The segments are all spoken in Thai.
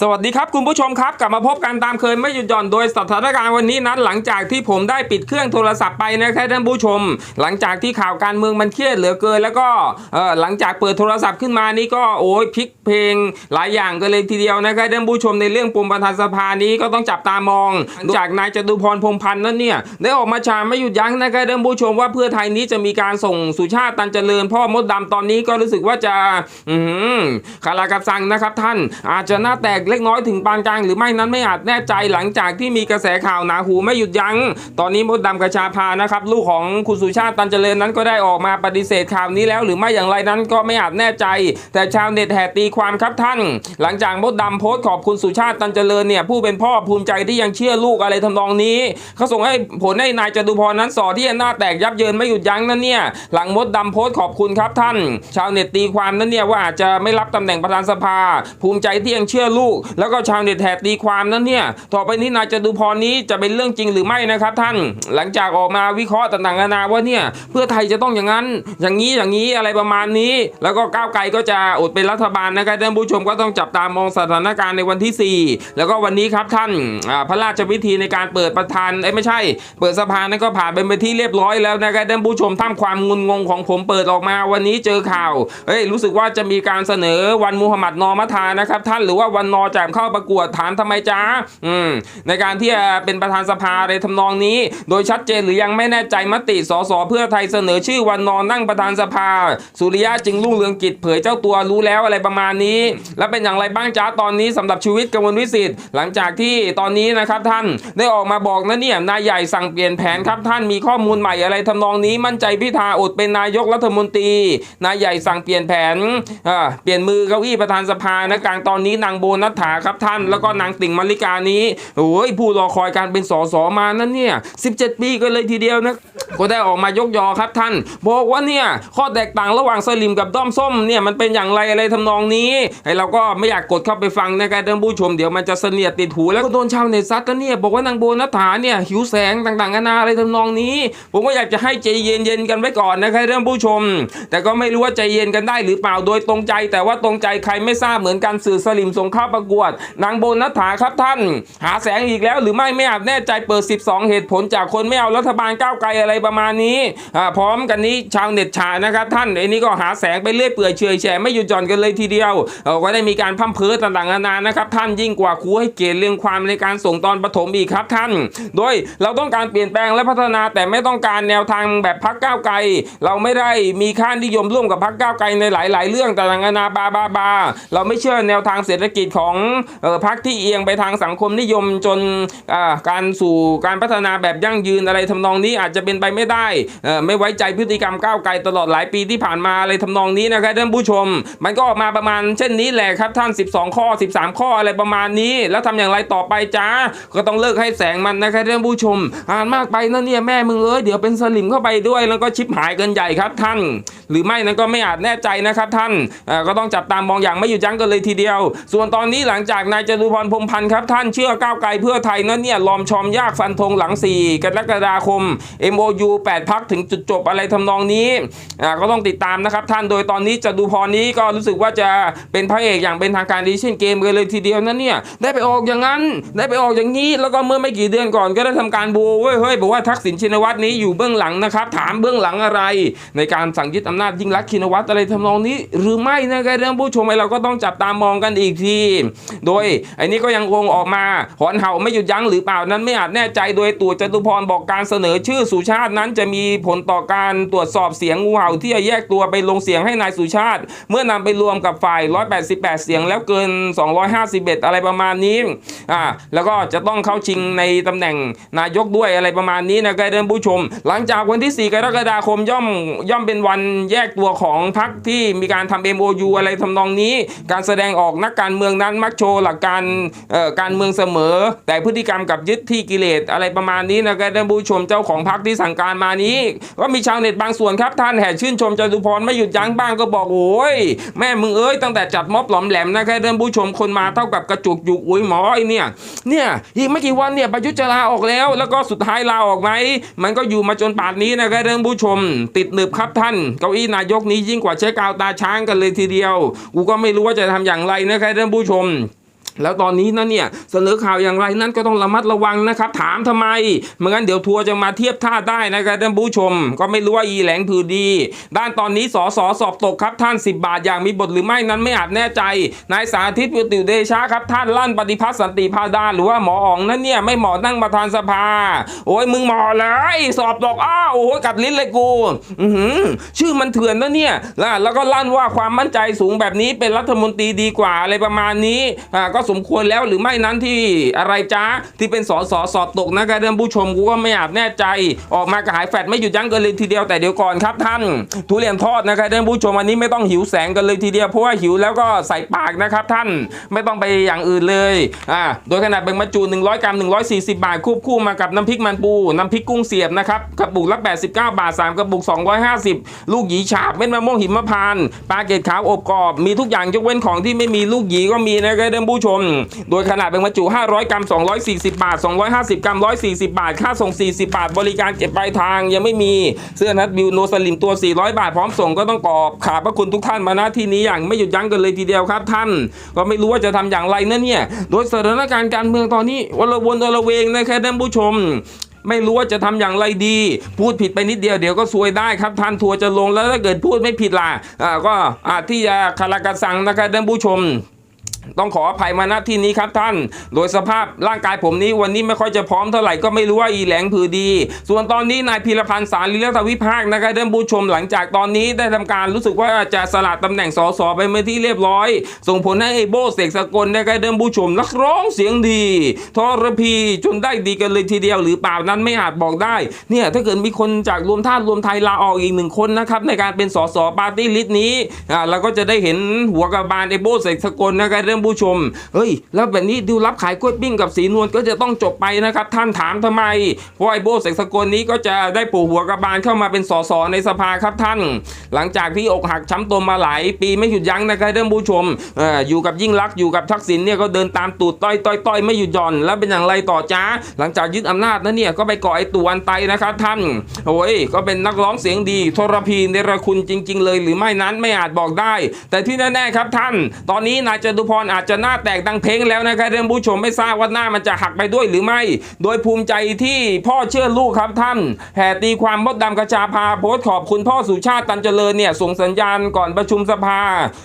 สวัสดีครับคุณผู้ชมครับ กลับมาพบกันตามเคยไม่หยุดหย่อนโดยสถานการณ์วันนี้นั้น หลังจากที่ผมได้ปิดเครื่องโทรศัพท์ไปนะครับท่านผู้ชม หลังจากที่ข่าวการเมืองมันเครียดเหลือเกิน แล้วก็หลังจากเปิดโทรศัพท์ขึ้นมานี่ก็โอ้ยพลิกเพลงหลายอย่างกันเลยทีเดียวนะครับท่านผู้ชมในเรื่องปมประธานสภานี้ก็ต้องจับตามอง จากนายจตุพรพรหมพันธ์นั้นเนี่ยได้ออกมาชาไม่หยุดยั้งนะครับท่านผู้ชมว่าเพื่อไทยนี้จะมีการส่งสุชาติตันเจริญ พ่อมดดำตอนนี้ก็รู้สึกว่าจะอืมคารากับซังนะครับท่านอาจจะหน้าแตกเล็กน้อยถึงปานกลางหรือไม่นั้นไม่อาจแน่ใจหลังจากที่มีกระแสข่าวหนาหูไม่หยุดยัง้ง ตอนนี้มดดำกระชาพานะครับลูกของคุณสุชาติตันเจริญนั้นก็ได้ออกมาปฏิเสธข่าวนี้แล้ว หรือไม่อย่างไรนั้นก็ไม่อาจแน่ใจ แต่ชาวเน็ตแห่ตีความครับท่าน หลังจากมดดำโพสต์ขอบคุณสุชาติตันเจริญเนี่ยผู้เป็นพ่อภูมิใจที่ยังเชื่อลูกอะไรทำนองนี้เขาส่งให้ผลให้นายจตุพรนั้นสอที่หน้าแตกยับเยินไม่หยุดยั้งนั่นเนี่ยหลังมดดำโพสต์ขอบคุณครับท่าน ชาวเน็ตตีความนั้นเนี่ยว่าอาจจะไม่รับตำแหน่งประธานสภา ภูมิใจที่ยังเชื่อลูกแล้วก็ชาวเน็ตแห่ตีความนั้นเนี่ยต่อไปนี้นายจตุพรนี้จะเป็นเรื่องจริงหรือไม่นะครับ ท่านหลังจากออกมาวิเคราะห์ต่างๆนานาว่าเนี่ยเพื่อไทยจะต้องอย่างนั้น อย่างนี้อย่างนี้อะไรประมาณนี้ แล้วก็ก้าวไกลก็จะอดเป็นรัฐบาลนะครับท่านผู้ชมก็ต้องจับตามองสถานการณ์ในวันที่ 4 แล้วก็วันนี้ครับท่านพระราชพิธีในการเปิดประธานเอ้ไม่ใช่ เปิดสภานั้นก็ผ่านเป็นไปที่เรียบร้อยแล้วนะครับท่านผู้ชมท่ามความงุนงงของผมเปิดออกมาวันนี้เจอข่าวเฮ้ยรู้สึกว่าจะมีการเสนอวันมูฮัมหมัดนอมัทานะครับท่านหรือว่าวันนอจากเข้าประกวดถามทำไมจ้าอืมในการที่จะเป็นประธานสภาในทำนองนี้ โดยชัดเจนหรือยังไม่แน่ใจมติสสเพื่อไทยเสนอชื่อวันนอนนั่งประธานสภา สุริยะจึงรุ่งเรืองกิจเผยเจ้าตัวรู้แล้วอะไรประมาณนี้ แล้วเป็นอย่างไรบ้างจ้าตอนนี้สำหรับชีวิตกมลวิสิทธิ์หลังจากที่ตอนนี้นะครับท่านได้ออกมาบอกนะเนี่ยนายใหญ่สั่งเปลี่ยนแผนครับท่านมีข้อมูลใหม่อะไรทำนองนี้มั่นใจพิธาอดเป็นนายกรัฐมนตรีนายใหญ่สั่งเปลี่ยนแผนเปลี่ยนมือเก้าอี้ประธานสภานะกลางตอนนี้นางโบนััฐถาครับท่าน แล้วก็นางติ่งมาริกานี้โอ้ยผู้รอคอยการเป็นสสมานั่นเนี่ย 17 ปีกันเลยทีเดียวนะ ก็ได้ออกมายกยอครับท่าน บอกว่าเนี่ย ข้อแตกต่างระหว่างสลิมกับด้อมส้มเนี่ยมันเป็นอย่างไรอะไรทำนองนี้ไอเราก็ไม่อยากกดเข้าไปฟังนะครับท่านผู้ชมเดี๋ยวมันจะเสนียดติดหูแล้วก็โดนชาวเน็ตซัดนเนี่ยบอกว่านางโบนัฐถาเนี่ยหิวแสงต่างๆนานาอะไรทำนองนี้ ผมก็อยากจะให้ใจเย็นๆกันไว้ก่อนนะครับท่านผู้ชม แต่ก็ไม่รู้ว่าใจเย็นกันได้หรือเปล่าโดยตรงใจ แต่ว่าตรงใจใครไม่ทราบเหมือนกันสื่อสลิมส่งเข้าประกวด นางโบนัฐถาครับท่าน หาแสงอีกแล้วหรือไม่ไม่อาจแน่ใจเปิด 12 เหตุผลจากคนไม่เอารัฐบาลก้าวไกลอะไรประมาณนี้พร้อมกันนี้ชาวเน็ตฉานะครับท่านไอ้นี่ก็หาแสงไปเรื่อยเปื่อยเฉยแฉไม่หยุดหย่อนกันเลยทีเดียวก็ได้มีการพั่มเพ้อต่างๆนานานะครับท่านยิ่งกว่าครูให้เกณฑ์เรื่องความในการส่งตอนปฐมอีกครับท่าน โดยเราต้องการเปลี่ยนแปลงและพัฒนาแต่ไม่ต้องการแนวทางแบบพักก้าวไกล เราไม่ได้มีค่านิยมร่วมกับพักก้าวไกลในหลาย ๆ เรื่องต่างๆนานาบาบาบา เราไม่เชื่อแนวทางเศรษฐกิจของเออพักที่เอียงไปทางสังคมนิยมจนการสู่การพัฒนาแบบยั่งยืนอะไรทำนองนี้อาจจะเป็นไปไม่ได้ไม่ไว้ใจพฤติกรรมก้าวไกลตลอดหลายปีที่ผ่านมาอะไรทำนองนี้นะครับท่านผู้ชม มันก็ออกมาประมาณเช่นนี้แหละครับท่าน 12 ข้อ 13 ข้ออะไรประมาณนี้ แล้วทำอย่างไรต่อไปจ้าก็ต้องเลิกให้แสงมันนะครับท่านผู้ชม อ่านมากไปนะเนี่ยแม่มึงเอ้ยเดี๋ยวเป็นสลิมเข้าไปด้วย แล้วก็ชิปหายเกินใหญ่ครับท่าน หรือไม่นั้นก็ไม่อาจแน่ใจนะครับท่านก็ต้องจับตามมองอย่างไม่หยุดยั้งกันเลยทีเดียว ส่วนตอนนี้หลังจากนายจตุพรพรมพันธ์ครับ ท่านเชื่อก้าวไกลเพื่อไทยนั้นเนี่ยลอมชอมยากฟันธงหลัง 4กรกฎาคม MOU 8 พักถึงจุดจบอะไรทำนองนี้ก็ต้องติดตามนะครับท่านโดยตอนนี้จตุพรนี้ก็รู้สึกว่าจะเป็นพระเอกอย่างเป็นทางการดีเช่นเกมกันเลยทีเดียวนั่นเนี่ยได้ไปออกอย่างนั้น ได้ไปออกอย่างนี้ แล้วก็เมื่อไม่กี่เดือนก่อนก็ได้ทำการบูเว้ยเฮ้ยบอกว่าทักษิณชินวัตรนี้อยู่เบื้องหลังนะครับถามเบื้องหลังอะไร ในการสั่งยึดอำนาจยิ่งรักชินวัตรอะไรทำนองนี้ หรือไม่นะครับเรื่องผู้ชมเราก็ต้องจับตามองกันอีกทีโดยไอ้นี้ก็ยังคงออกมาหอนเห่าไม่หยุดยั้งหรือเปล่านั้นไม่อาจแน่ใจโดยตู่จตุพรบอกการเสนอชื่อสุชาตินั้นจะมีผลต่อการตรวจสอบเสียงงูเห่าที่จะแยกตัวไปลงเสียงให้นายสุชาติ เมื่อนำไปรวมกับฝ่าย 188 เสียงแล้วเกิน 251 อะไรประมาณนี้อ่าแล้วก็จะต้องเข้าชิงในตำแหน่งนายกด้วยอะไรประมาณนี้นะครับท่านผู้ชม หลังจากวันที่ 4 กรกฎาคมย่อมย่อมเป็นวันแยกตัวของพรรคที่มีการทำ MOU อะไรทำนองนี้ การแสดงออกนักการเมืองนั้นมักโชว์หลักการการเมืองเสมอ แต่พฤติกรรมกับยึดที่กิเลสอะไรประมาณนี้นะครับท่านผู้ชมเจ้าของพรรคที่สั่งการมานี้ ก็มีชาวเน็ตบางส่วนครับท่านแห่ชื่นชมจตุพรไม่หยุดยั้งบ้างก็บอกโอ้ยแม่มึงเอ้ยตั้งแต่จัดม็อบหลอมแหลมนะครับท่านผู้ชมคนมาเท่ากับกระจุกอยู่อุ้ยหมอไอเนี่ยเนี่ยอีกไม่กี่วันเนี่ยประยุทธ์จะลาออกแล้ว แล้วก็สุดท้ายลาออกไหมมันก็อยู่มาจนป่านนี้นะครับท่านผู้ชม ติดหนึบครับท่าน เก้าอี้นายกนี้ยิ่งกว่าใช้กาวตาช้างกันเลยทีเดียวกูก็ไม่รู้ว่าจะทำอย่างไรนะครับท่านผู้ชมม แล้วตอนนี้นั่นเนี่ยเสนอข่าวอย่างไรนั้นก็ต้องระมัดระวังนะครับ ถามทำไมไม่งั้นเดี๋ยวทัวร์จะมาเทียบท่าได้นะครับท่านผู้ชม ก็ไม่รู้ว่าอีแหลงผือดี ด้านตอนนี้สอสอสอบตกครับท่าน 10 บาทอย่างมีบทหรือไม่นั้นไม่อาจแน่ใจนายสาธิตปิติเดชะครับท่านลั่นปฏิพัฒน์สันติพาดาหรือว่าหมออ๋องนั่นเนี่ยไม่เหมาะนั่งประธานสภา โอ้ยมึงเหมาะเลยสอบตกอ้าวโอ้ยกัดลิ้นเลยกูอือหือชื่อมันเถื่อนนะเนี่ยแล้วแล้วก็ลั่นว่าความมั่นใจสูงแบบนี้เป็นรัฐมนตรีดีกว่าอะไรประมาณนี้อ่าก็สมควรแล้วหรือไม่นั้นที่อะไรจ้าที่เป็นสอสอสอบตกนะครับท่านผู้ชมกูก็ไม่อาจแน่ใจ ออกมากระหายแฟดไม่หยุดยั้งกันเลยทีเดียวแต่เดี๋ยวก่อนครับท่าน ทุเรียนทอดนะครับท่านผู้ชมอันนี้ไม่ต้องหิวแสงกันเลยทีเดียวเพราะว่าหิวแล้วก็ใส่ปากนะครับท่านไม่ต้องไปอย่างอื่นเลยอ่าโดยขนาดแบ่งบรรจุ100 กรัม 140 บาท ควบคู่มากับน้ำพริกมันปู น้ำพริกกุ้งเสียบนะครับกระปุกละ 89 บาท 3 กระปุก 250 ลูกหยีฉาบเม็ดมะม่วงหิมพานต์ปลาเกตขาวอบกรอบ มีทุกอย่างยกเว้นของที่ไม่มีลูกหยีก็มีนะครับท่านผู้ชมโดยขนาดแบ่งบรรจุ 500 กรัม 240 บาท 250 กรัม 140 บาท ค่าส่ง 40 บาท บริการเก็บปลายทางยังไม่มีเสื้อนัดบิวโนสลิมตัว 400 บาท พร้อมส่งก็ต้องกรอบขอบพระคุณทุกท่านมาณที่นี้อย่างไม่หยุดยั้งกันเลยทีเดียวครับท่าน ก็ไม่รู้ว่าจะทำอย่างไรนะเนี่ย โดยสถานการณ์การเมืองตอนนี้วลวนวลเวงนะครับท่านผู้ชมไม่รู้ว่าจะทำอย่างไรดี พูดผิดไปนิดเดียวเดี๋ยวก็ซวยได้ครับท่านทัวร์จะลงแล้วถ้าเกิดพูดไม่ผิดล่ะก็อาจที่จะคารากรสังนะครับท่านผู้ชม ต้องขออภัยมาณที่นี้ครับท่าน โดยสภาพร่างกายผมนี้วันนี้ไม่ค่อยจะพร้อมเท่าไหร่ก็ไม่รู้ว่าอีแหลงผือดี ส่วนตอนนี้นายพีรพันธ์สารีรัตวิภาคนะครับท่านผู้ชมหลังจากตอนนี้ได้ทำการรู้สึกว่าจะสละตำแหน่งสสไปเมื่อที่เรียบร้อย ส่งผลให้ไอโบเสกสกลนะครับท่านผู้ชมนักร้องเสียงดีทอรพีจนได้ดีกันเลยทีเดียวหรือเปล่านั้นไม่อาจบอกได้ เนี่ยถ้าเกิดมีคนจากรวมท่าตุรวมไทยลาออกอีกหนึ่งคนนะครับในการเป็นสสปาร์ตี้ลิสต์นี้อ่าเราก็จะได้เห็นหัวกระบาลไอโบเสกสกลนะครับานผู้ชม เฮ้ย แล้วแบบนี้ดิวรับขายกล้วยปิ้งกับสีนวลก็จะต้องจบไปนะครับ ท่านถามทำไม เพราะไอโบเสกสกลนี้ก็จะได้ปูหัวกระบาลเข้ามาเป็นสสในสภาครับท่าน หลังจากที่อกหักช้ำตัวมาหลายปีไม่หยุดยั้งนะครับท่านผู้ชมอออยู่กับยิ่งรักอยู่กับทักษิณเนี่ยก็เดินตามตูดต้อยต้อยต้อยไม่หยุดหย่อน แล้วเป็นอย่างไรต่อจ้า หลังจากยึดอำนาจนั้นเนี่ยก็ไปก่อไอตัวอันไตนะครับท่านโอ้ยก็เป็นนักร้องเสียงดีทรพีเนรคุณจริง ๆ เลย หรือไม่นั้นไม่อาจบอกได้ แต่ที่แน่ๆครับท่าน ตอนนี้นายจตุพรอาจจะหน้าแตกดังเพลงแล้วนะครับท่านผู้ชมไม่ทราบว่าหน้ามันจะหักไปด้วยหรือไม่ โดยภูมิใจที่พ่อเชื่อลูกครับท่านแห่ตีความมดดำกระจาพาโพสขอบคุณพ่อสุชาติตันเจริญเนี่ยส่งสัญญาณก่อนประชุมสภา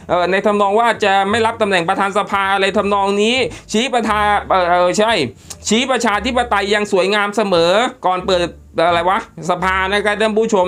เออในทำนองว่าจะไม่รับตำแหน่งประธานสภาอะไรทำนองนี้ ชี้ประธานเออเออใช่ ชี้ประชาธิปไตยยังสวยงามเสมอก่อนเปิด อะไรวะสภานะครับท่านผู้ชม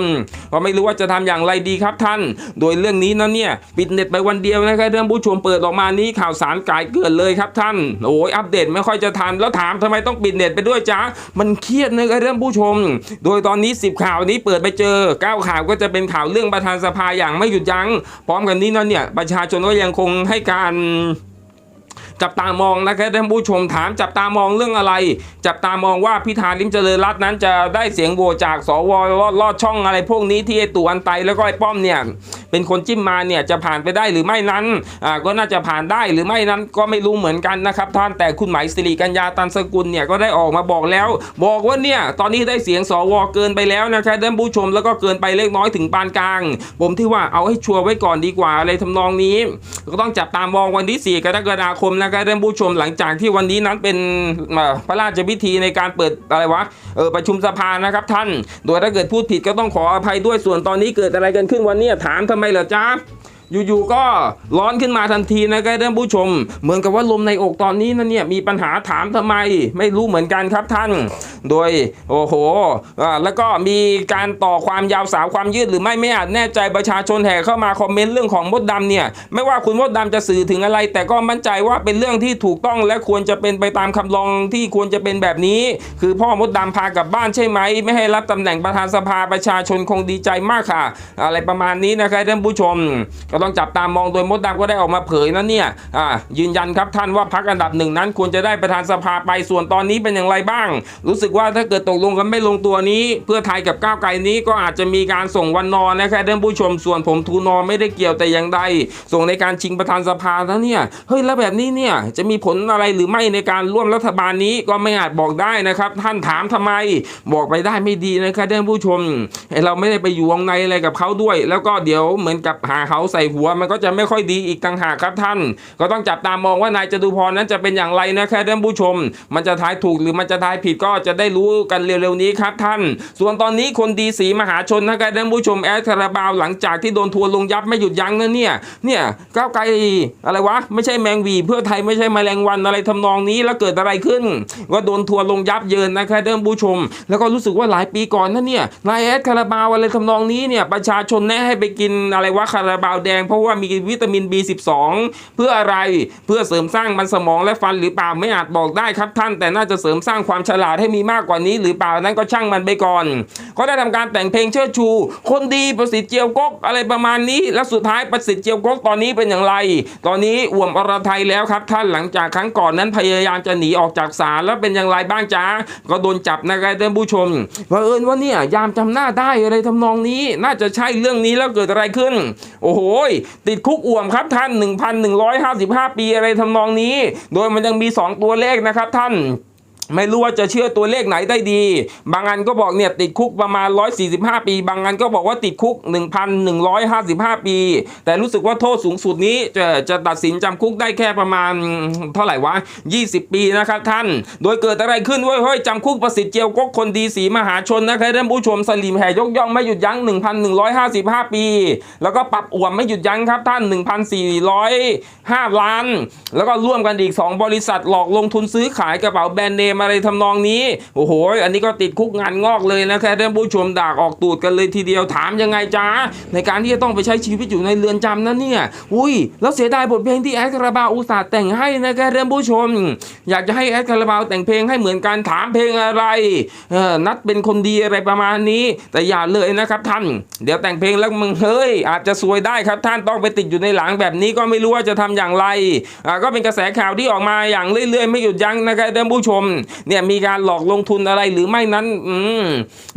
ก็ไม่รู้ว่าจะทำอย่างไรดีครับท่าน โดยเรื่องนี้นั้นเนี่ยปิดเน็ตไปวันเดียวนะครับท่านผู้ชมเปิดออกมานี้ข่าวสารกายเกิดเลยครับท่านโอ้ยอัปเดตไม่ค่อยจะทันแล้วถามทำไมต้องปิดเน็ตไปด้วยจ๊ะมันเครียดนะครับท่านผู้ชม โดยตอนนี้ 10 ข่าวนี้เปิดไปเจอ 9 ข่าวก็จะเป็นข่าวเรื่องประธานสภาอย่างไม่หยุดยัง้งพร้อมกันนี้นั้นเนี่ยประชาชนก็ยังคงให้การ จับตามองนะครับท่านผู้ชมถามจับตามองเรื่องอะไร จับตามองว่าพิธาลิมเจริญรัตน์นั้นจะได้เสียงโหวตจากสวลอดลอดช่องอะไรพวกนี้ที่ไอตู่อันไตแล้วก็ไอป้อมเนี่ยเป็นคนจิ้มมาเนี่ยจะผ่านไปได้หรือไม่นั้นอ่าก็น่าจะผ่านได้หรือไม่นั้นก็ไม่รู้เหมือนกันนะครับท่านแต่คุณหมายสิริกัญญาตันสกุลเนี่ยก็ได้ออกมาบอกแล้ว บอกว่าเนี่ยตอนนี้ได้เสียงสวเกินไปแล้วนะครับท่านผู้ชมแล้วก็เกินไปเล็กน้อยถึงปานกลาง ผมที่ว่าเอาให้ชัวร์ไว้ก่อนดีกว่าอะไรทำนองนี้ ก็ต้องจับตามองวันที่ 4 กรกฎาคมนะครับท่านผู้ชมหลังจากที่วันนี้นั้นเป็นพระราชพิธีในการเปิดอะไรวะเออประชุมสภานะครับท่าน โดยถ้าเกิดพูดผิดก็ต้องขออภัยด้วยส่วนตอนนี้เกิดอะไรกันขึ้นวันนี้ถามทำไมเหรอจ๊ะ อยู่ๆก็ร้อนขึ้นมาทันทีนะครับท่านผู้ชม เหมือนกับว่าลมในอกตอนนี้นั่นเนี่ยมีปัญหาถามทำไม ไม่รู้เหมือนกันครับท่าน โดยโอ้โหแล้วก็มีการต่อความยาวสาวความยืดหรือไม่ไม่อาจแน่ใจประชาชนแห่เข้ามาคอมเมนต์เรื่องของมดดำเนี่ยไม่ว่าคุณมดดำจะสื่อถึงอะไร แต่ก็มั่นใจว่าเป็นเรื่องที่ถูกต้องและควรจะเป็นไปตามคำลองที่ควรจะเป็นแบบนี้ คือพ่อมดดำพากลับบ้านใช่ไหม ไม่ให้รับตำแหน่งประธานสภาประชาชนคงดีใจมากค่ะ อะไรประมาณนี้นะครับท่านผู้ชมก็ต้องจับตามองโดยมดดำก็ได้ออกมาเผยนะเนี่ยอ่ายืนยันครับท่านว่าพักอันดับหนึ่งนั้นควรจะได้ประธานสภาไปส่วนตอนนี้เป็นอย่างไรบ้าง รู้สึกว่าถ้าเกิดตกลงกันไม่ลงตัวนี้ เพื่อไทยกับก้าวไกลนี้ก็อาจจะมีการส่งวันนอนนะครับท่านผู้ชมส่วนผมทูนอไม่ได้เกี่ยวแต่อย่างใดส่งในการชิงประธานสภาแล้วเนี่ยเฮ้ยแล้วแบบนี้เนี่ยจะมีผลอะไรหรือไม่ในการร่วมรัฐบาลนี้ก็ไม่อาจบอกได้นะครับ ท่านถามทำไม บอกไปได้ไม่ดีนะครับท่านผู้ชมเราไม่ได้ไปอยู่วงในอะไรกับเขาด้วย แล้วก็เดี๋ยวเหมือนกับหาเขาใส่หัวมันก็จะไม่ค่อยดีอีกต่างหากครับท่าน ก็ต้องจับตามองว่านายจตุพรนั้นจะเป็นอย่างไรนะแครับท่านผู้ชม มันจะทายถูกหรือมันจะทายผิดก็จะได้รู้กันเร็วๆนี้ครับท่าน ส่วนตอนนี้คนดีสีมหาชนนะครับท่านผู้ชมแอดคาราบาวหลังจากที่โดนทัวร์ลงยับไม่หยุดยั้งนะเนี่ยเนี่ยก้าวไกลอะไรวะไม่ใช่แมงวีเพื่อไทยไม่ใช่แมลงวันอะไรทำนองนี้แล้วเกิดอะไรขึ้น ก็โดนทัวร์ลงยับเยินนะครับท่านผู้ชม แล้วก็รู้สึกว่าหลายปีก่อนนะเนี่ยนายแอดคาราบาวอะไรทำนองนี้เนี่ยประชาชนแนะให้ไปกินอะไรวะคาราบาวแดงเพราะว่ามีวิตามิน B12 เพื่ออะไรเพื่อเสริมสร้างมันสมองและฟันหรือเปล่าไม่อาจบอกได้ครับท่าน แต่น่าจะเสริมสร้างความฉลาดให้มีมากกว่านี้หรือเปล่านั้นก็ช่างมันไปก่อนก็ได้ทำการแต่งเพลงเชิดชู คนดีประสิทธิ์เจียวกกอะไรประมาณนี้ และสุดท้ายประสิทธิ์เจียวกกตอนนี้เป็นอย่างไร ตอนนี้อ่วมอรไทยแล้วครับท่านหลังจากครั้งก่อนนั้นพยายามจะหนีออกจากศาลแล้วเป็นอย่างไรบ้างจ้าก็โดนจับนะครับท่านผู้ชมเผอิญว่าเนี่ยยามจำหน้าได้อะไรทำนองนี้ น่าจะใช่เรื่องนี้แล้วเกิดอะไรขึ้น โอ้โหติดคุกอ่วมครับท่าน 1,155 ปีอะไรทำนองนี้ โดยมันยังมี 2 ตัวเลขนะครับท่าน ไม่รู้ว่าจะเชื่อตัวเลขไหนได้ดี บางอันก็บอกเนี่ยติดคุกประมาณ 145 ปี บางอันก็บอกว่าติดคุก 1,155 ปี แต่รู้สึกว่าโทษสูงสุดนี้จะจะตัดสินจำคุกได้แค่ประมาณเท่าไหร่วะ 20 ปีนะครับท่าน โดยเกิดอะไรขึ้นเว้ยเฮ้ยจำคุกประสิทธิ์เจียวกกคนดีสีมหาชนนะครับท่านผู้ชมสลิมแห่ยกย่องไม่หยุดยั้ง 1,155 ปี แล้วก็ปรับอ่วมไม่หยุดยั้งครับท่าน 1,405 ล้าน แล้วก็ร่วมกันอีก 2 บริษัทหลอกลงทุนซื้อขายกระเป๋าแบรนด์เนมอะไรทำนองนี้ โอ้โห อันนี้ก็ติดคุกงานงอกเลยนะครับท่านผู้ชมด่าออกตูดกันเลยทีเดียวถามยังไงจ้าในการที่จะต้องไปใช้ชีวิตอยู่ในเรือนจำนั้นเนี่ย อุ้ย แล้วเสียดายบทเพลงที่แอดคาราบาวอุตส่าห์แต่งให้นะครับท่านผู้ชม อยากจะให้แอดคาราบาวแต่งเพลงให้เหมือนกันถามเพลงอะไรเออนัดเป็นคนดีอะไรประมาณนี้ แต่อย่าเลยนะครับท่าน เดี๋ยวแต่งเพลงแล้วมึงเฮ้ย อาจจะซวยได้ครับท่านต้องไปติดอยู่ในหลังแบบนี้ก็ไม่รู้ว่าจะทำอย่างไรอ่าก็เป็นกระแสข่าวที่ออกมาอย่างเรื่อยๆ ไม่หยุดยั้งนะครับท่านผู้ชมเนี่ยมีการหลอกลงทุนอะไรหรือไม่นั้นอืม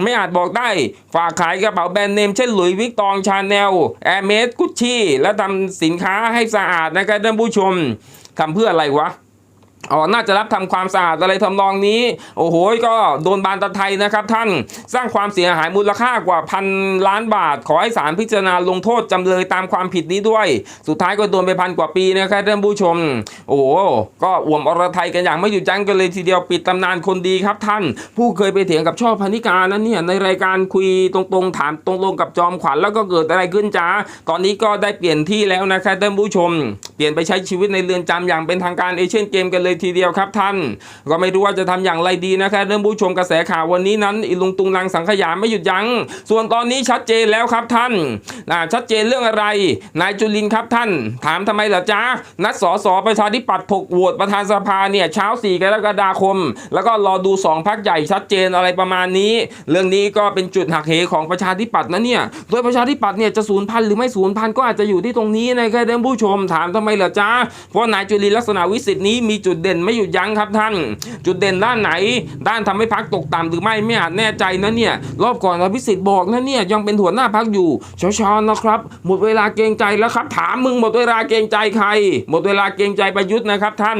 ไม่อาจบอกได้ ฝากขายกระเป๋าแบรนด์เนมเช่นหลุยส์วิกตองชาแนลแอร์เมสกุชชี่และทำสินค้าให้สะอาดนะครับท่านผู้ชมทำเพื่ออะไรวะ อ๋อ น่าจะรับทำความสะอาดอะไรทำนองนี้ โอ้โห ก็โดนบานตะไทยนะครับท่าน สร้างความเสียหายมูลค่ากว่าพันล้านบาท ขอให้ศาลพิจารณาลงโทษจำเลยตามความผิดนี้ด้วย สุดท้ายก็โดนไปพันกว่าปีนะครับท่านผู้ชม โอ้โห ก็อ่วมอรไทยกันอย่างไม่หยุดยั้งกันเลยทีเดียวปิดตำนานคนดีครับท่าน ผู้เคยไปเถียงกับช่อพนิกานั้นเนี่ยในรายการคุยตรงๆ ถามตรงๆกับจอมขวัญแล้วก็เกิดอะไรขึ้นจ้า ตอนนี้ก็ได้เปลี่ยนที่แล้วนะครับท่านผู้ชม เปลี่ยนไปใช้ชีวิตในเรือนจำอย่างเป็นทางการเอเชียนเกมกันเลยทีเดียวครับท่าน ก็ไม่รู้ว่าจะทำอย่างไรดีนะครับเรื่องผู้ชมกระแสข่าววันนี้นั้นอีลุงตุงนางสังขยาไม่หยุดยัง้ง ส่วนตอนนี้ชัดเจนแล้วครับท่านชัดเจนเรื่องอะไร นายจุลินครับท่าน ถามทำไมเหรอจ๊ะนัดสสประชาธิปัตย์ถกโหวตประธานสภาเนี่ยเช้า4กรกฎาคม แล้วก็รอดู 2พักใหญ่ชัดเจนอะไรประมาณนี้ เรื่องนี้ก็เป็นจุดหักเหของประชาธิปัตย์นะเนี่ยโดยประชาธิปัตย์เนี่ยจะสูญพันธุ์หรือไม่สูญพันธุ์ก็อาจจะอยู่ที่ตรงนี้นะครับท่านผู้ชมถามทำไมเหรอจ๊ะเพราะนายจุลินลักษณะวิสิทธิ์นี้มีจุดเด่นไม่หยุดยั้งครับท่าน จุดเด่นด้านไหน ด้านทำให้พักตกต่ำหรือไม่ไม่อาจแน่ใจนะเนี่ยรอบก่อนอภิสิทธิ์บอกนะเนี่ยยังเป็นหัวหน้าพักอยู่ชชอนนะครับหมดเวลาเกรงใจแล้วครับ ถามมึงหมดเวลาเกรงใจใคร หมดเวลาเกรงใจประยุทธ์นะครับท่าน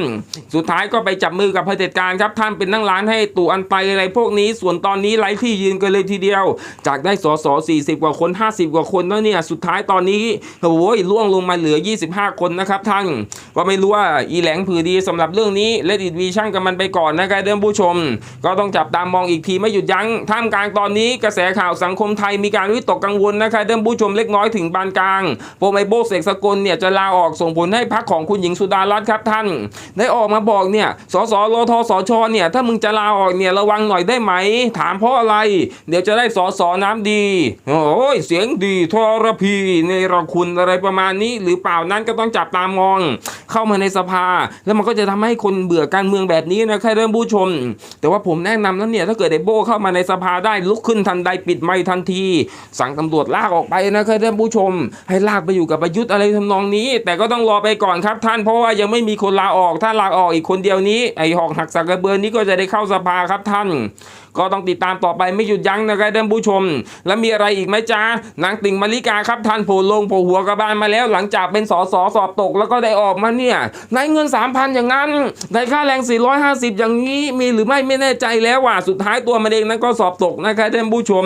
สุดท้ายก็ไปจับมือกับเผด็จการครับท่านเป็นนั่งร้านให้ตู่อันไตอะไรพวกนี้ ส่วนตอนนี้ไร้ที่ยืนกันเลยทีเดียว จากได้สส40 กว่าคน 50 กว่าคนแล้วเนี่ยสุดท้ายตอนนี้โอ้ยล่วงลงมาเหลือ 25 คนนะครับท่านก็ไม่รู้ว่าอีแหลงผือดีสำหรับเรื่องนี้แลดีดวีช่างกับมันไปก่อนนะครับเดิมผู้ชม ก็ต้องจับตามองอีกทีไม่หยุดยั้งท่ามกลางตอนนี้กระแสข่าวสังคมไทยมีการวิตกกังวลนะครับเดิมผู้ชมเล็กน้อยถึงปานกลางโปรไมโบเสกสกลเนี่ยจะลาออกส่งผลให้พักของคุณหญิงสุดารัตน์ครับท่าน ได้ออกมาบอกเนี่ยสสรทสชเนี่ยถ้ามึงจะลาออกเนี่ยระวังหน่อยได้ไหม ถามเพราะอะไร เดี๋ยวจะได้สสน้ำดี โอ้ยเสียงดีทรพีในรคุณอะไรประมาณนี้ หรือเปล่านั้นก็ต้องจับตามองเข้ามาในสภา แล้วมันก็จะทำให้คนเบื่อการเมืองแบบนี้นะแค่เริ่มผู้ชม แต่ว่าผมแนะนำแล้วเนี่ยถ้าเกิดไอ้โบเข้ามาในสภาได้ลุกขึ้นทันใดปิดไมค์ทันที สั่งตำรวจลากออกไปนะแค่เริ่มผู้ชม ให้ลากไปอยู่กับประยุทธ์อะไรทำนองนี้ แต่ก็ต้องรอไปก่อนครับท่านเพราะว่ายังไม่มีคนลาออกถ้าลาออกอีกคนเดียวนี้ไอ้หอกหักสักกระเบือนี้ก็จะได้เข้าสภาครับท่าน ก็ต้องติดตามต่อไปไม่หยุดยั้งนะครับท่านผู้ชม แล้วมีอะไรอีกไหมจ๊ะนางติ่งมาริกาครับท่านโผล่ลงโผล่หัวกระบาลมาแล้ว หลังจากเป็นสอสอสอบตกแล้วก็ได้ออกมาเนี่ยได้เงิน 3,000 อย่างนั้นได้ค่าแรง 450 อย่างนี้มีหรือไม่ไม่แน่ใจแล้วว่าสุดท้ายตัวมันเองนั้นก็สอบตกนะครับท่านผู้ชม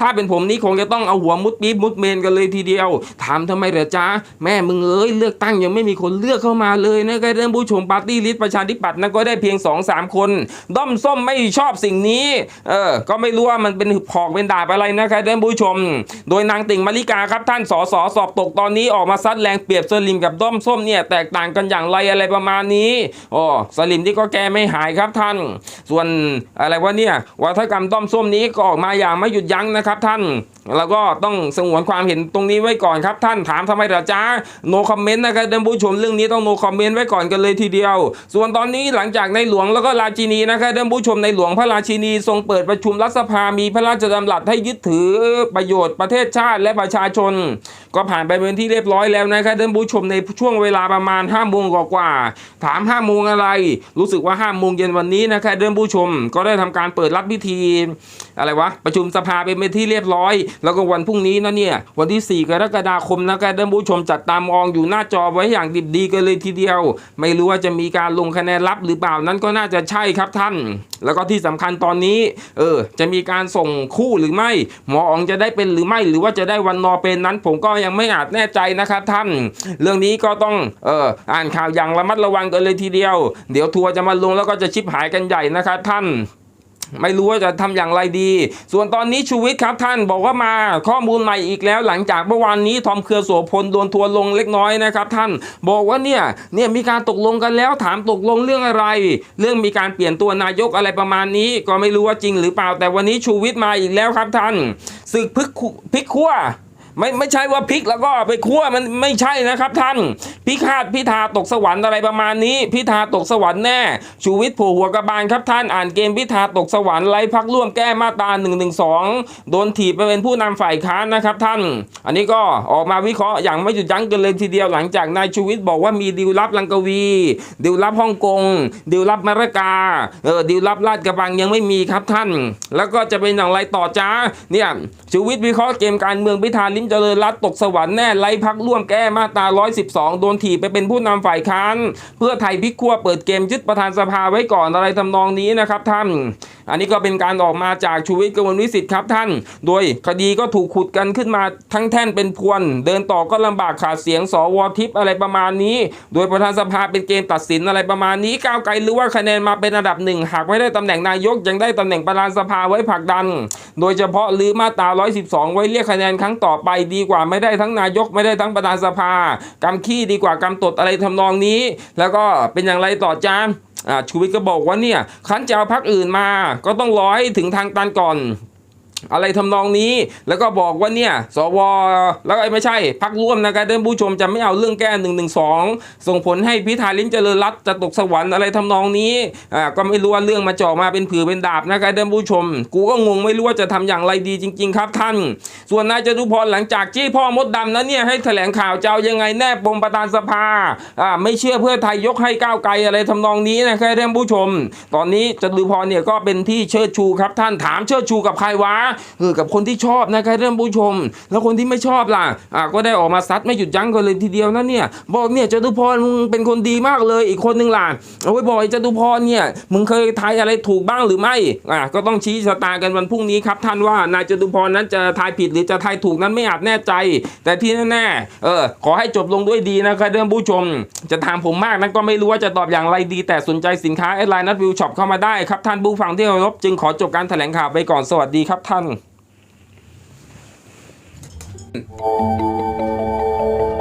ถ้าเป็นผมนี่คงจะต้องเอาหัวมุดปี๊บมุดเมนกันเลยทีเดียว ถามทำไมเหรอจ๊ะแม่มึงเอ้ยเลือกตั้งยังไม่มีคนเลือกเข้ามาเลยนะครับท่านผู้ชมปาร์ตี้ลิสต์ประชาธิปัตย์นั้นก็ได้เพียง2อสามคน ด้อมส้มไม่ชอบสิ่งนี้เออก็ไม่รู้ว่ามันเป็นผอกเป็นดาบอะไรนะครับท่านผู้ชม โดยนางติ่งมาริกาครับท่านสอสอสอบตกตอนนี้ออกมาซัดแรงเปรียบสลิมกับด้อมส้มเนี่ยแตกต่างกันอย่างไรอะไรประมาณนี้อ๋อสลิมที่ก็แก้ไม่หายครับท่าน ส่วนอะไรวะเนี่ยวัฒกรรมด้อมส้มนี้ก็ออกมาอย่างไม่หยุดยั้งนะครับท่าน แล้วก็ต้องสงวนความเห็นตรงนี้ไว้ก่อนครับท่านถามทำไมเหรอจ้า no comment นะครับท่านผู้ชมเรื่องนี้ต้อง no comment ไว้ก่อนกันเลยทีเดียว ส่วนตอนนี้หลังจากในหลวงแล้วก็ราชินีนะครับท่านผู้ชมในหลวงพระราชินีทรงเปิดประชุมรัฐสภามีพระราชดำรัสให้ยึดถือประโยชน์ประเทศชาติและประชาชน ก็ผ่านไปเป็นที่เรียบร้อยแล้วนะครับท่านผู้ชมในช่วงเวลาประมาณ5้าโมงกว่าถาม5้าโมงอะไร รู้สึกว่า5้าโมงเย็นวันนี้นะครับท่านผู้ชมก็ได้ทำการเปิดรับพิธีอะไรวะประชุมสภาเป็นที่เรียบร้อย แล้วก็วันพรุ่งนี้นะเนี่ย วันที่ 4 กรกฎาคมนะครับท่านผู้ชมจัดตามองอยู่หน้าจอไว้อย่างดิบดีกันเลยทีเดียว ไม่รู้ว่าจะมีการลงคะแนนลับหรือเปล่านั้นก็น่าจะใช่ครับท่าน แล้วก็ที่สำคัญตอนนี้ เออ จะมีการส่งคู่หรือไม่ หมออองจะได้เป็นหรือไม่ หรือว่าจะได้วันนอเป็นนั้น ผมก็ยังไม่อาจแน่ใจนะครับท่าน เรื่องนี้ก็ต้องเอออ่านข่าวอย่างระมัดระวังกันเลยทีเดียว เดี๋ยวทัวร์จะมาลงแล้วก็จะชิบหายกันใหญ่นะครับท่าน ไม่รู้ว่าจะทำอย่างไรดี ส่วนตอนนี้ชูวิทย์ครับท่านบอกว่ามาข้อมูลใหม่อีกแล้ว หลังจากเมื่อวานนี้ทอมเครือโสพลโดนทัวร์ลงเล็กน้อยนะครับท่านบอกว่าเนี่ยเนี่ยมีการตกลงกันแล้วถามตกลงเรื่องอะไร เรื่องมีการเปลี่ยนตัวนายกอะไรประมาณนี้ ก็ไม่รู้ว่าจริงหรือเปล่าแต่วันนี้ชูวิทย์มาอีกแล้วครับท่านศึกพิกคุพลิกขั้ว ไม่ไม่ใช่ว่าพลิกแล้วก็ไปคั่วมันไม่ใช่นะครับท่านพิฆาตพิธาตกสวรรค์อะไรประมาณนี้ พิธาตกสวรรค์แน่ ชูวิทย์ผูหัวกระบาลครับท่านอ่านเกมพิธาตกสวรรค์ไล่พักร่วมแก้มาตรา1นึโดนถีบไปเป็นผู้นำฝ่ายค้านนะครับท่าน อันนี้ก็ออกมาวิเคราะห์อย่างไม่หยุดยั้งกันเลยทีเดียวหลังจากนายชูวิทย์บอกว่ามีดีลลับลังกวีดีลลับฮ่องกงดีลลับมรกาเออดีลลับลาดกระบังยังไม่มีครับท่าน แล้วก็จะเป็นอย่างไรต่อจ้าเนี่ยชูวิทย์วิเคราะห์เกมการเมืองพิธาลิมเจริญรัตตกสวรรค์แน่ไล่พักร่วมแก้มาตรา 112 โดนถีบไปเป็นผู้นำฝ่ายค้าน เพื่อไทยพิกขั้วเปิดเกมยึดประธานสภาไว้ก่อนอะไรทำนองนี้นะครับท่านอันนี้ก็เป็นการออกมาจากชูวิทย์กมลวิสิทธิ์ครับท่าน โดยคดีก็ถูกขุดกันขึ้นมาทั้งแท่นเป็นพวน เดินต่อก็ลำบากขาดเสียงสวทิพอะไรประมาณนี้ โดยประธานสภาเป็นเกมตัดสินอะไรประมาณนี้ก้าวไกลหรือว่าคะแนนมาเป็นอันดับหนึ่งหากไม่ได้ตำแหน่งนายกยังได้ตำแหน่งประธานสภาไว้ผลักดัน โดยเฉพาะลือมาตรา 112 ไว้เรียกคะแนนครั้งต่อไปดีกว่าไม่ได้ทั้งนายกไม่ได้ทั้งประธานสภากำขี้ดีกว่ากำตดอะไรทำนองนี้ แล้วก็เป็นอย่างไรต่อจานชูวิทย์ก็บอกว่าเนี่ยคันจะเอาพักอื่นมา ก็ต้องรอให้ถึงทางตันก่อน อะไรทำนองนี้ แล้วก็บอกว่าเนี่ยสวแล้วก็ไม่ใช่พักร่วมนะครับท่านผู้ชมจะไม่เอาเรื่องแก้1นึส่งผลให้พิธาลิ้มเจริญรัตจะตกสวรรค์อะไรทำนองนี้อ่าก็ไม่รู้ว่าเรื่องมาเจาะมาเป็นผือเป็นดาบนะครับท่านผู้ชม กูก็งงไม่รู้ว่าจะทำอย่างไรดีจริง ๆ ครับท่าน ส่วนนายจตุพรหลังจากที่พ่อมดดำนั้นเนี่ยให้แถลงข่าวจะเอายังไงแน่ปมประธานสภาอ่าไม่เชื่อเพื่อไทยยกให้ก้าวไกลอะไรทำนองนี้นะครับท่านผู้ชม ตอนนี้จตุพรเนี่ยก็เป็นที่เชิดชูครับท่านถามเชิดชูกับใครวะเออกับคนที่ชอบนะครับท่านผู้ชม แล้วคนที่ไม่ชอบล่ะอ่าก็ได้ออกมาซัดไม่หยุดยั้งกันเลยทีเดียวนะเนี่ยบอกเนี่ยจตุพรมึงเป็นคนดีมากเลยอีกคนหนึ่งล่ะเอาไว้บอกไอ้จตุพรเนี่ยมึงเคยทายอะไรถูกบ้างหรือไม่อ่าก็ต้องชี้ชะตากันวันพรุ่งนี้ครับท่านว่านายจตุพรนั้นจะทายผิดหรือจะทายถูกนั้นไม่อาจแน่ใจ แต่ที่แน่ๆเออขอให้จบลงด้วยดีนะครับท่านผู้ชม จะถามผมมากนั้นก็ไม่รู้ว่าจะตอบอย่างไรดี แต่สนใจสินค้าแอดไลน์นัดวิวช็อปเข้ามาได้ครับท่านผู้ฟังที่เคารพจึงขอจบการแถลงข่าวไปก่อนสวัสดีครับท่าน 嗯。